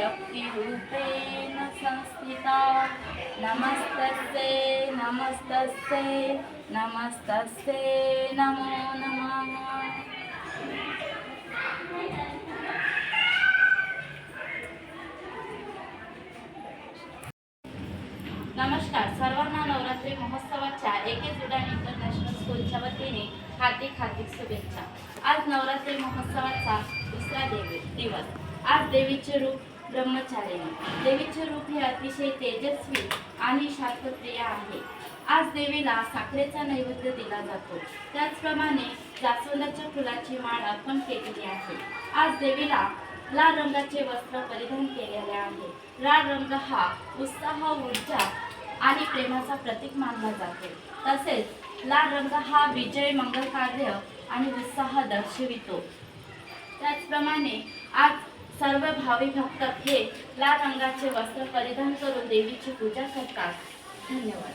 शक्तिरूपेण संस्थिता। नमस्तस्ये नमस्तस्ये नमस्तस्ये नमो नमः। नमस्कार सर्वांना नवरात्री महोत्सवाच्या एके जुडा इंटरनॅशनल स्कूलच्या वतीने हार्दिक हार्दिक शुभेच्छा. आज नवरात्री महोत्सवाचा दुसरा देवी दिवस. आज देवीचे रूप ब्रह्मचारिणी. देवीचे रूप हे अतिशय तेजस्वी आणि शास्त्रप्रिय आहे. आज देवीला साखरेचा नैवेद्य दिला जातो. त्याचप्रमाणे जास्वंदाच्या फुलाची माळ अर्पण केलेली आहे. आज देवीला लाल रंगाचे वस्त्र परिधान केलेले आहे. लाल रंग हा उत्साह ऊर्जा आणि प्रेमाचा प्रतीक मानला जातो. तसेच लाल रंग हा विजय मंगल कार्य आणि उत्साह दर्शवितो. त्याचप्रमाणे आज सर्व भाविक भक्त हे लाल रंगाचे वस्त्र परिधान करून देवीची पूजा करतात. धन्यवाद.